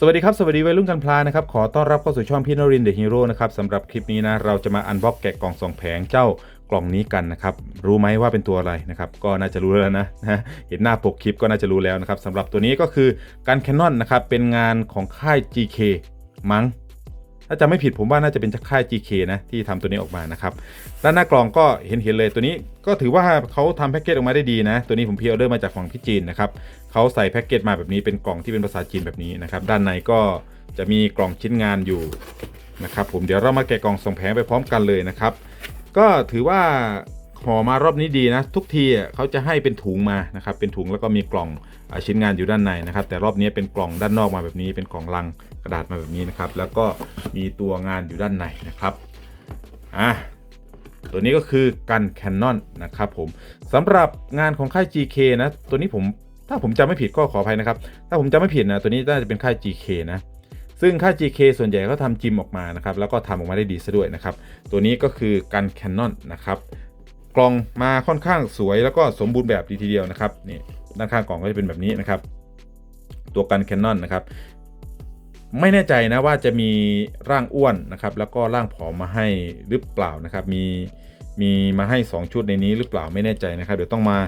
สวัสดีครับ สวัสดีวัยรุ่นกันพลานะครับ ขอต้อนรับเข้าสู่ช่องพี่นรินเดอะฮีโร่นะครับสำหรับคลิปนี้นะ เราจะมาอันบ็อกแกะกล่องสองแผงเจ้ากล่องนี้กันนะครับ รู้ไหมว่าเป็นตัวอะไรนะครับ ก็น่าจะรู้แล้วนะนะเห็นหน้าปกคลิปก็น่าจะรู้แล้วนะครับสำหรับตัวนี้ก็คือการแคนนอนนะครับ เป็นงานของค่าย GK มั้งถ้าจำไม่ผิดผมว่าน่าจะเป็นจากค่าย GK นะที่ทำตัวนี้ออกมานะครับด้านหน้ากล่องก็เห็นเห็นเลยตัวนี้ก็ถือว่าเขาทำแพ็กเกจออกมาได้ดีนะ ตัวนี้ผมพีออเดอร์มาจากฝั่งที่จีนนะครับ เขาใส่แพ็กเกจมาแบบนี้เป็นกล่องที่เป็นภาษาจีนแบบนี้นะครับ ด้านในก็จะมีกล่องชิ้นงานอยู่นะครับ ผมเดี๋ยวเรามาแกะกล่องส่งแผงไปพร้อมกันเลยนะครับ ก็ถือว่าห่อมารอบนี้ดีนะ ทุกทีเขาจะให้เป็นถุงมานะครับ เป็นถุงแล้วก็มีกล่องอชิ้นงานอยู่ด้านในนะครับ แต่รอบนี้เป็นกล่องด้านนอกมาแบบนี้เป็นกล่องลังกระดาษมาแบบนี้นะครับ แล้วก็มีตัวงานอยู่ด้านในนะครับอะตัวนี้ก็คือกันแคนนอนนะครับผมสำหรับงานของค่าย GK นะ ตัวนี้ผม ถ้าผมจำไม่ผิดก็ขออภัยนะครับ ถ้าผมจำไม่ผิดนะตัวนี้น่าจะเป็นค่าย GK นะซึ่งค่าย GK ส่วนใหญ่เขาทำจิมออกมานะครับแล้วก็ทำออกมาได้ดีซะด้วยนะครับตัวนี้ก็คือกันแคนนอนนะครับกล่องมาค่อนข้างสวยแล้วก็สมบูรณ์แบบดีทีเดียวนะครับนี่ด้านข้างกล่องก็จะเป็นแบบนี้นะครับ ตัวกันแคนนอนนะครับไม่แน่ใจนะว่าจะมีร่างอ้วนนะครับแล้วก็ร่างผอมมาให้หรือเปล่านะครับมีมีมาให้ 2 ชุดในนี้หรือเปล่าไม่แน่ใจนะครับเดี๋ยวต้องมา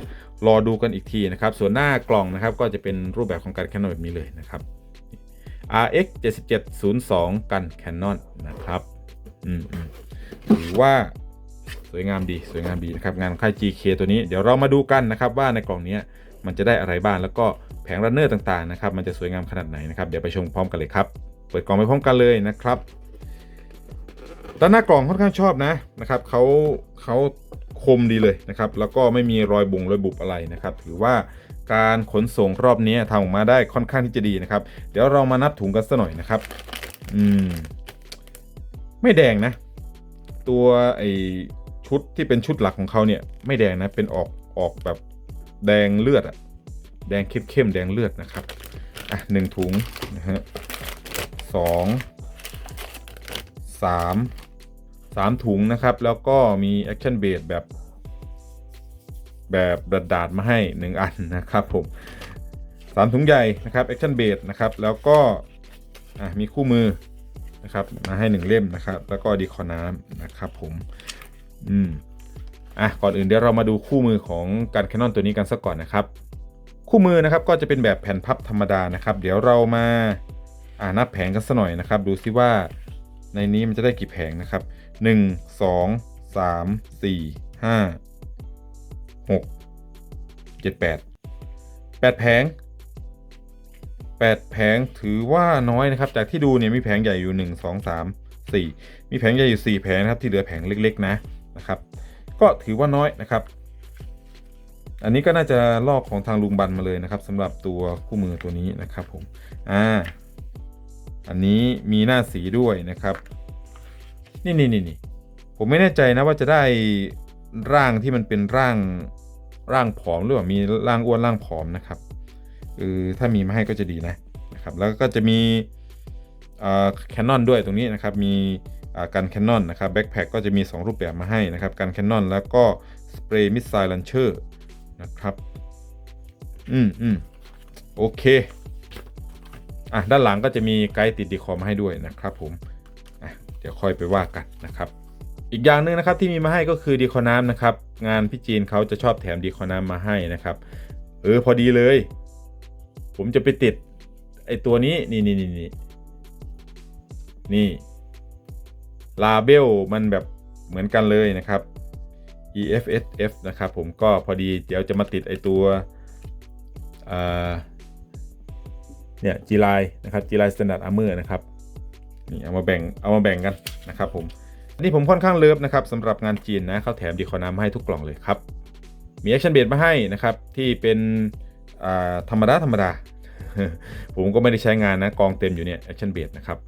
รอดูกันอีกทีนะครับ ส่วนหน้ากล่องนะครับก็จะเป็นรูปแบบของการแคนนอนแบบนี้เลยนะครับ RX 7702 กันแคนนอนนะครับอืมถือว่าสวยงามดีสวยงามดีนะครับงานค่าย GK ตัวนี้เดี๋ยวเรามาดูกันนะครับว่าในกล่องนี้มันจะได้อะไรบ้างแล้วก็แผงรันเนอร์ต่างๆนะครับมันจะสวยงามขนาดไหนนะครับเดี๋ยวไปชมพร้อมกันเลยครับ เปิดกล่องไปพร้อมกันเลยนะครับ ด้านหน้ากล่องค่อนข้างชอบนะนะครับเขาเขาคมดีเลยนะครับ แล้วก็ไม่มีรอยบุงรอยบุบอะไรนะครับ ถือว่าการขนส่งรอบนี้ทำออกมาได้ค่อนข้างที่จะดีนะครับ เดี๋ยวเรามานับถุงกันสักหน่อยนะครับ อืม ไม่แดงนะ ตัวไอชุดที่เป็นชุดหลักของเขาเนี่ย ไม่แดงนะ เป็นออกออกแบบแดงเลือดอะแดงเข้มๆแดงเลือดนะครับ อะหนึ่งถุงนะฮะสอง สามสามถุงนะครับ แล้วก็มีแอคชั่นเบดแบบ แบบดัดดาดมาให้หนึ่งอันนะครับผมสามถุงใหญ่นะครับแอคชั่นเบดนะครับ แล้วก็มีคู่มือนะครับมาให้หนึ่งเล่มนะครับ แล้วก็ดีคอน้ำนะครับผม อืมอะก่อนอื่นเดี๋ยวเรามาดูคู่มือของการแคนนอนตัวนี้กันสักก่อนนะครับ คู่มือนะครับก็จะเป็นแบบแผ่นพับธรรมดานะครับ เดี๋ยวเรามาอ่านับแผงกันสักหน่อยนะครับ ดูซิว่า ในนี้มันจะได้กี่แผงนะครับ 1 2 3 4 5 6 7 8 8 แผง 8 แผงถือว่าน้อยนะครับ จากที่ดูเนี่ยมีแผงใหญ่อยู่ 1 2 3 4 มีแผงใหญ่อยู่ 4 แผงนะครับ ที่เหลือแผงเล็กๆนะนะครับ ก็ถือว่าน้อยนะครับ อันนี้ก็น่าจะลอกของทางลุงบันมาเลยนะครับสำหรับตัวคู่มือตัวนี้นะครับผม อ่า อันนี้มีหน้าสีด้วยนะครับ นี่นี่นี่นผมไม่แน่ใจนะว่าจะได้ร่างที่มันเป็นร่างร่างผอมหรือว่ามีร่างอ้วนร่างผอมนะครับเออถ้ามีมาให้ก็จะดีนะนะครับ แล้วก็จะมีแคนนอนด้วยตรงนี้นะครับ มีการแคนนอนนะครับแบ็คแพคก็จะมี 2 รูปแบบมาให้นะครับการแคนนอนแล้วก็สเปรย์มิสไซล์ลันเชอร์นะครับ อืมอืมโอเค อะด้านหลังก็จะมีไกด์ติดดีคอมาให้ด้วยนะครับผมอะเดี๋ยวค่อยไปว่ากันนะครับ อีกอย่างหนึ่งนะครับที่มีมาให้ก็คือดีคอน้ำนะครับ งานพี่จีนเขาจะชอบแถมดีคอน้ำมาให้นะครับ เออพอดีเลย ผมจะไปติดไอตัวนี้นี่นี่นี่นี่นี่ลาเบลมันแบบเหมือนกันเลยนะครับ EFSF นะครับผมก็พอดีเดี๋ยวจะมาติดไอตัว เนี่ย G Line นะครับ G Line Standard Armor นะครับนี่เอามาแบ่งเอามาแบ่งกันนะครับผมอันนี้ผมค่อนข้างเลิฟนะครับสำหรับงานจีนนะเขาแถมดีคอน้ำมาให้ทุกกล่องเลยครับ มีแอคชั่นเบดมาให้นะครับ ที่เป็นธรรมดาธรรมดา ผมก็ไม่ได้ใช้งานนะกองเต็มอยู่เนี่ยแอคชั่นเบดนะครับ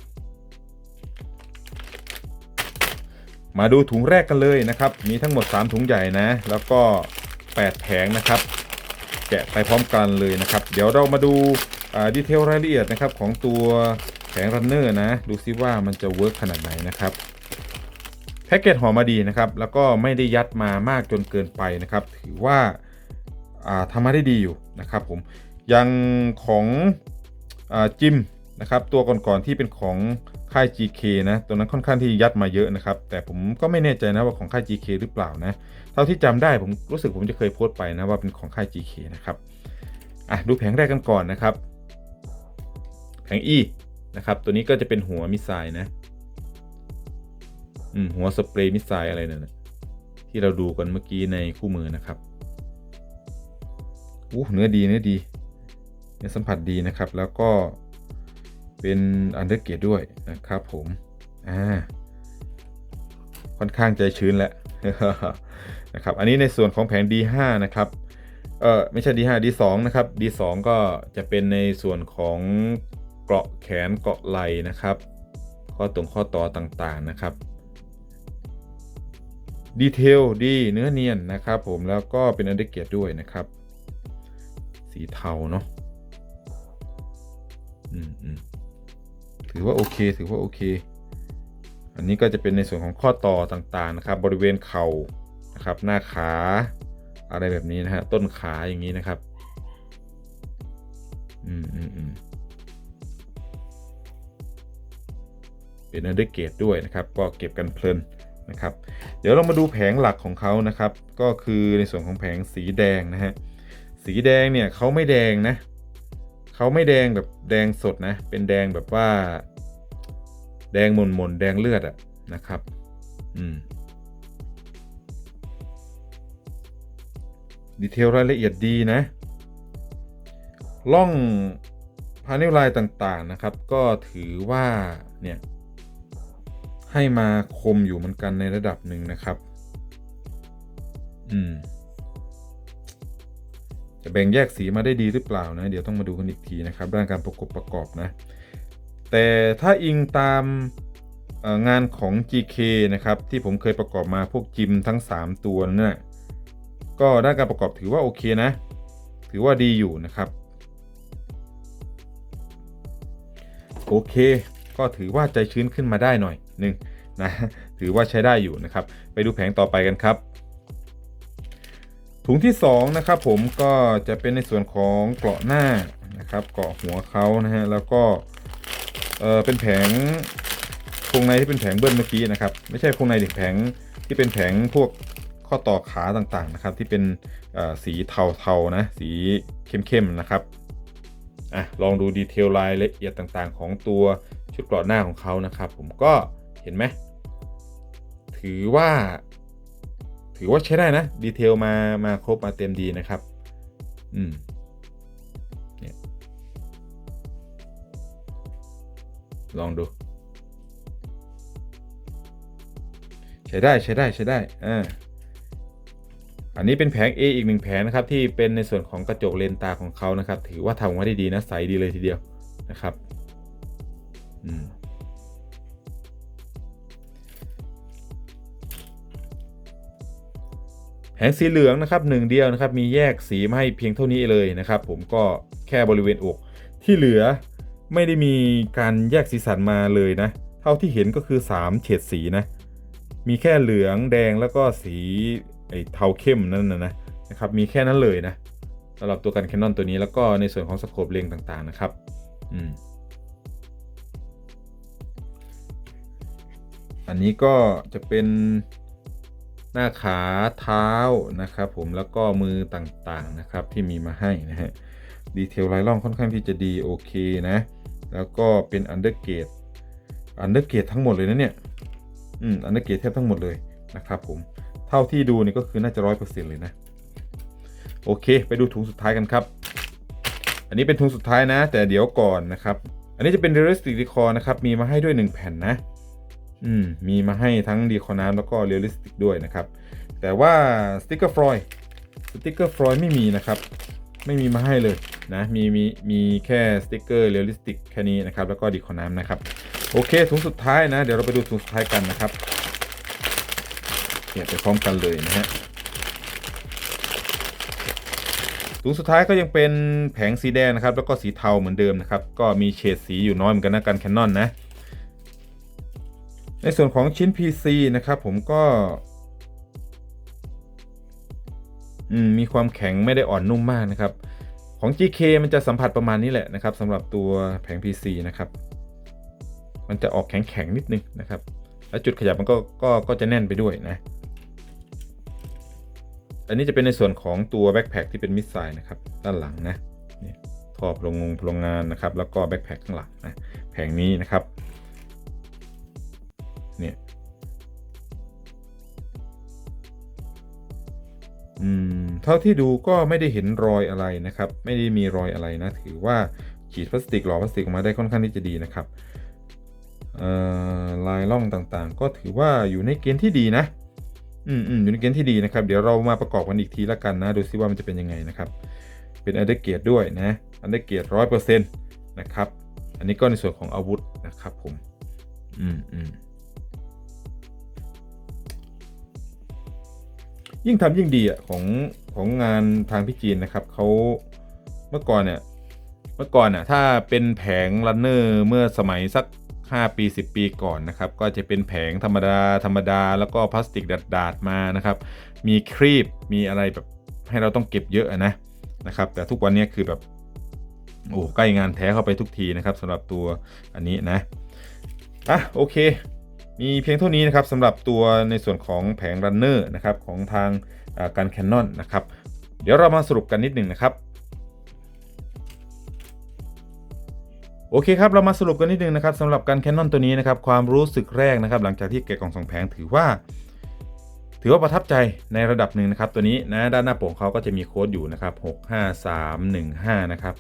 มาดูถุงแรกกันเลยนะครับ มีทั้งหมด 3 ถุงใหญ่นะ แล้วก็ 8 แผงนะครับ แกะไปพร้อมกันเลยนะครับ เดี๋ยวเรามาดู ดีเทลรายละเอียดนะครับของตัวแผงรันเนอร์นะ ดูซิว่ามันจะเวิร์กขนาดไหนนะครับแพ็กเกจห่อมาดีนะครับ แล้วก็ไม่ได้ยัดมามากจนเกินไปนะครับ ถือว่าทำมาได้ดีอยู่นะครับผมยังของจิมนะครับ ตัวก่อนๆที่เป็นของค่าย GK นะ ตัวนั้นค่อนข้างที่ยัดมาเยอะนะครับ แต่ผมก็ไม่แน่ใจนะว่าของค่าย GK หรือเปล่านะ เท่าที่จำได้ผมรู้สึกผมจะเคยโพสต์ไปนะว่าเป็นของค่าย GK นะครับ อะดูแผงแรกกันก่อนนะครับ แผง E นะครับ ตัวนี้ก็จะเป็นหัวมิสไซล์นะอืมหัวสเปรย์มิสไซล์อะไรนั่นนะที่เราดูกันเมื่อกี้ในคู่มือนะครับอู้เนื้อดีเนื้อดีเนื้อสัมผัสดีนะครับ แล้วก็เป็นอันเดอร์เกตด้วยนะครับ ผมอ่าค่อนข้างใจชื้นแหละนะครับ อันนี้ในส่วนของแผง D5 นะครับ เออไม่ใช่ D5 D2 นะครับ D2 ก็จะเป็นในส่วนของ กาะแขนเกาะไหล่นะครับ ข้อตรงข้อต่อต่างๆนะครับดีเทลดีเนื้อเนียนนะครับ ผมแล้วก็เป็นอันเดเกตด้วยนะครับ สีเทาเนาะอืมอืมถือว่าโอเคถือว่าโอเค อันนี้ก็จะเป็นในส่วนของข้อต่อต่างๆนะครับ บริเวณเข่านะครับ หน้าขาอะไรแบบนี้นะฮะต้นขาอย่างนี้นะครับ อืมอืมอืม เป็นอันเดอร์เกตด้วยนะครับ ก็เก็บกันเพลินนะครับ เดี๋ยวเรามาดูแผงหลักของเขานะครับ ก็คือในส่วนของแผงสีแดงนะฮะ สีแดงเนี่ยเขาไม่แดงนะเขาไม่แดงแบบแดงสดนะ เป็นแดงแบบว่า แดงหม่นหม่นๆแดงเลือดอะนะครับ อืมดีเทลรายละเอียดดีนะล่องพาเนลลายต่างๆนะครับ ก็ถือว่าเนี่ย ให้มาคมอยู่เหมือนกันในระดับหนึ่งนะครับ อืม จะแบ่งแยกสีมาได้ดีหรือเปล่านะ เดี๋ยวต้องมาดูกันอีกทีนะครับด้านการประกบประกอบนะ แต่ถ้าอิงตามงานของ GK นะครับ ที่ผมเคยประกอบมาพวกจิมทั้ง 3 ตัวนั่นนะก็ด้านการประกอบถือว่าโอเคนะ ถือว่าดีอยู่นะครับ โอเค ก็ถือว่าใจชื้นขึ้นมาได้หน่อย หนึ่งนะถือว่าใช้ได้อยู่นะครับ ไปดูแผงต่อไปกันครับ ถุงที่2นะครับผมก็จะเป็นในส่วนของเกราะหน้านะครับเกราะหัวเขานะฮะแล้วก็เออเป็นแผงโครงในที่เป็นแผงเบิ้ลเมื่อกี้นะครับ ไม่ใช่โครงในดิแผงที่เป็นแผงพวกข้อต่อขาต่างๆนะครับ ที่เป็นสีเทาๆนะสีเข้มๆนะครับอะลองดูดีเทลรายละเอียดต่างๆ ของตัวชุดเกราะหน้าของเขานะครับ ผมก็ เห็นไหมถือว่า ถือว่าใช้ได้นะ ดีเทลมามาครบมาเต็มดีนะครับ อืมเนี่ยลองดู ใช้ได้ใช้ได้ใช้ได้อ่าอันนี้เป็นแผง A อีกหนึ่งแผงนะครับ ที่เป็นในส่วนของกระจกเลนตาของเขานะครับ ถือว่าทำมาได้ดีนะใสดีเลยทีเดียวนะครับ อืม งสีเหลืองนะครับหนึ่งเดียวนะครับมีแยกสีมาให้เพียงเท่านี้เลยนะครับ ผมก็แค่บริเวณอก ที่เหลือไม่ได้มีการแยกสีสันมาเลยนะ เท่าที่เห็นก็คือ 3 เฉดสีนะ มีแค่เหลืองแดงแล้วก็สีไอ้เทาเข้มนั่นนะนะนะครับมีแค่นั้นเลยนะสำหรับตัวกัน Canon ตัวนี้แล้วก็ในส่วนของสโคปเลงต่างๆนะครับอืมอันนี้ก็จะเป็น หน้าขาเท้านะครับ ผมแล้วก็มือต่างๆนะครับที่มีมาให้นะฮะดีเทลลายล่องค่อนข้างที่จะดีโอเคนะ แล้วก็เป็นอันเดอร์เกตอันเดอร์เกตทั้งหมดเลยนะเนี่ยอืมอันเดอร์เกตแทบทั้งหมดเลยนะครับผมเท่าที่ดูนี่ก็คือน่าจะร้อยเปอร์เซ็นต์เลยนะโอเค ไปดูถุงสุดท้ายกันครับ อันนี้เป็นถุงสุดท้ายนะ แต่เดี๋ยวก่อนนะครับ อันนี้จะเป็น realistic decor นะครับมีมาให้ด้วย 1 แผ่นนะ อืมมีมาให้ทั้งดีคอน้ำแล้วก็ realistic ด้วยนะครับ แต่ว่าสติกเกอร์ฟลอยสติกเกอร์ฟลอยไม่มีนะครับ ไม่มีมาให้เลยนะมีมีมีแค่สติกเกอร์เรียลลิสติกแค่นี้นะครับ แล้วก็ดีคอน้ำนะครับ โอเคถุงสุดท้ายนะ เดี๋ยวเราไปดูถุงสุดท้ายกันนะครับเนี่ยไปพร้อมกันเลยนะฮะถุงสุดท้ายก็ยังเป็นแผงสีแดงนะครับ แล้วก็สีเทาเหมือนเดิมนะครับ ก็มีเฉดสีอยู่น้อยเหมือนกันนะกันแคนนอนนะ ในส่วนของชิ้น PC นะครับ ผมก็มมีความแข็งไม่ได้อ่อนนุ่มมากนะครับ ของ GK มันจะสัมผัสประมาณนี้แหละนะครับสำหรับตัวแผง PC นะครับ มันจะออกแข็งๆนิดนึงนะครับ แล้วจุดขยับมันก็ก็ก็จะแน่นไปด้วยนะ อันนี้จะเป็นในส่วนของตัวแบ็คแพคที่เป็นมิสไซล์นะครับ ด้านหลังนะนี่ท่อพลงงพลังงานนะครับ แล้วก็แบ็คแพคข้างหลังนะแผงนี้นะครับ อืมเท่าที่ดูก็ไม่ได้เห็นรอยอะไรนะครับ ไม่ได้มีรอยอะไรนะ ถือว่าฉีดพลาสติกหล่อพลาสติกออกมาได้ค่อนข้างที่จะดีนะครับลายล่องต่างๆ ก็ถือว่าอยู่ในเกณฑ์ที่ดีนะ อืมอืมอยู่ในเกณฑ์ที่ดีนะครับ เดี๋ยวเรามาประกอบกันอีกทีละกันนะ ดูซิว่ามันจะเป็นยังไงนะครับ เป็นอันเดอร์เกียรด้วยนะ อันเดอร์เกียรร้อยเปอร์เซ็นต์นะครับ อันนี้ก็ในส่วนของอาวุธนะครับผม อืมอืม ยิ่งทำยิ่งดีอะของของงานทางพี่จีนนะครับเขาเมื่อก่อนเนี่ยเมื่อก่อนอะถ้าเป็นแผงรันเนอร์เมื่อสมัยสัก 5 ปี 10 ปีก่อนนะครับ ก็จะเป็นแผงธรรมดาธรรมดาแล้วก็พลาสติกดาดๆมานะครับ มีครีบมีอะไรแบบให้เราต้องเก็บเยอะนะนะครับ แต่ทุกวันนี้คือแบบโอ้ใกล้งานแท้เข้าไปทุกทีนะครับสำหรับตัวอันนี้นะอะโอเค มีเพียงเท่านี้นะครับสำหรับตัวในส่วนของแผงรันเนอร์นะครับของทางการแคนนอนนะครับเดี๋ยวเรามาสรุปกันนิดหนึ่งนะครับโอเคครับ เรามาสรุปกันนิดนึงนะครับสำหรับการแคนนอนตัวนี้นะครับความรู้สึกแรกนะครับ หลังจากที่แกะกล่องสองแผงถือว่า ถือว่าประทับใจในระดับหนึ่งนะครับ ตัวนี้นะด้านหน้าปกเขาก็จะมีโค้ดอยู่นะครับ 65315 นะครับ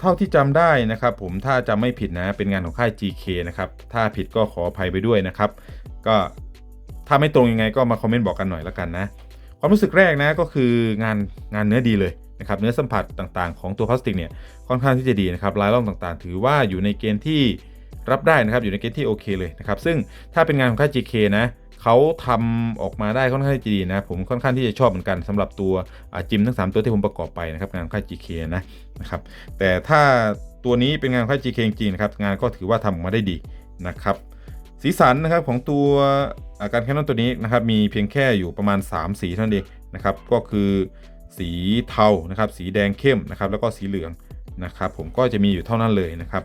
เท่าที่จำได้นะครับ ผมถ้าจำไม่ผิดนะเป็นงานของค่าย GK นะครับ ถ้าผิดก็ขออภัยไปด้วยนะครับ ก็ถ้าไม่ตรงยังไงก็มาคอมเมนต์บอกกันหน่อยละกันนะ ความรู้สึกแรกนะก็คืองานงานเนื้อดีเลยนะครับเนื้อสัมผัสต่างๆ ของตัวพลาสติกเนี่ยค่อนข้างที่จะดีนะครับลายล่องต่างๆ ถือว่าอยู่ในเกณฑ์ที่รับได้นะครับอยู่ในเกณฑ์ที่โอเคเลยนะครับซึ่งถ้าเป็นงานของค่าย GK นะ เขาทำออกมาได้ค่อนข้างที่จะดีนะ ผมค่อนข้างที่จะชอบเหมือนกันสำหรับตัวจิมทั้ง 3 ตัวที่ผมประกอบไปนะครับงานค่าย GK นะนะครับแต่ถ้าตัวนี้เป็นงานค่าย GK จริงนะครับงานก็ถือว่าทำออกมาได้ดีนะครับสีสันนะครับของตัวาการแคนนอนตัวนี้นะครับมีเพียงแค่อยู่ประมาณ 3 สีเท่านั้นเองนะครับก็คือสีเทานะครับสีแดงเข้มนะครับแล้วก็สีเหลืองนะครับผมก็จะมีอยู่เท่านั้นเลยนะครับ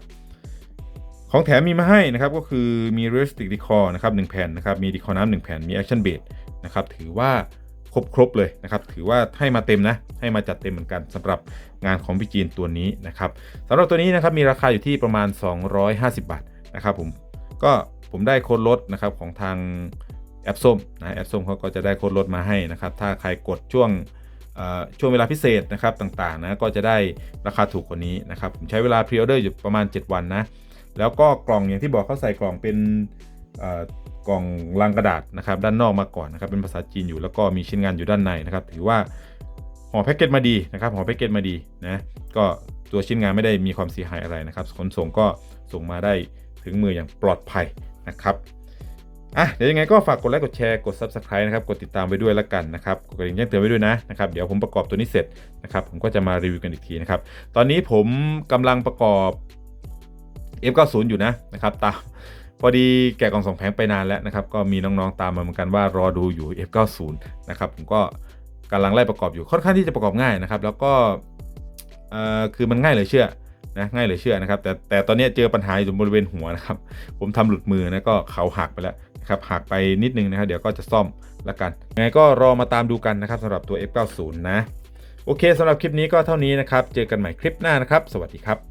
ของแถมมีมาให้นะครับก็คือมี realistic decor นะครับ1แผ่นนะครับมี decor น้ำ1แผ่นมี action base นะครับถือว่าครบครบเลยนะครับถือว่าให้มาเต็มนะให้มาจัดเต็มเหมือนกันสำหรับงานของพี่จีนตัวนี้นะครับสำหรับตัวนี้นะครับมีราคาอยู่ที่ประมาณ 250 บาทนะครับผมก็ผมได้โค้ดลดนะครับของทางแอปส้มนะแอปส้มเขาก็จะได้โค้ดลดมาให้นะครับถ้าใครกดช่วงช่วงเวลาพิเศษนะครับต่างๆนะก็จะได้ราคาถูกกว่านี้นะครับผมใช้เวลาพรีออเดอร์อยู่ประมาณ 7 วันนะ แล้วก็กล่องอย่างที่บอกเขาใส่กล่องเป็นกล่องลังกระดาษนะครับ ด้านนอกมาก่อนนะครับ เป็นภาษาจีนอยู่แล้วก็มีชิ้นงานอยู่ด้านในนะครับ ถือว่าห่อแพ็กเกจมาดีนะครับห่อแพ็กเกจมาดีนะก็ตัวชิ้นงานไม่ได้มีความเสียหายอะไรนะครับ ขนส่งก็ส่งมาได้ถึงมืออย่างปลอดภัยนะครับอะเดี๋ยวยังไงก็ฝากกดไลค์กดแชร์กด Subscribe นะครับกดติดตามไว้ด้วยแล้วกันนะครับกดกระดิ่งแจ้งเตือนไว้ด้วยนะนะครับเดี๋ยวผมประกอบตัวนี้เสร็จนะครับผมก็จะมารีวิวกันอีกทีนะครับตอนนี้ผมกำลังประกอบ F90 อยู่นะนะครับตามพอดีแกะกล่องสองแผงไปนานแล้วนะครับ ก็มีน้องๆตามมาเหมือนกันว่ารอดูอยู่ F90 นะครับผมก็กำลังไล่ประกอบอยู่ค่อนข้างที่จะประกอบง่ายนะครับ แล้วก็คือมันง่ายเหลยเชื่อนะง่ายเหลยเชื่อนะครับ แต่แต่ตอนนี้เจอปัญหาอยู่บริเวณหัวนะครับ ผมทำหลุดมือนะก็เขาหักไปแล้วนะครับหักไปนิดนึงนะครับเดี๋ยวก็จะซ่อมละกันยังไงก็รอมาตามดูกันนะครับสำหรับตัว F90 นะโอเคสำหรับคลิปนี้ก็เท่านี้นะครับ เจอกันใหม่คลิปหน้านะครับ สวัสดีครับ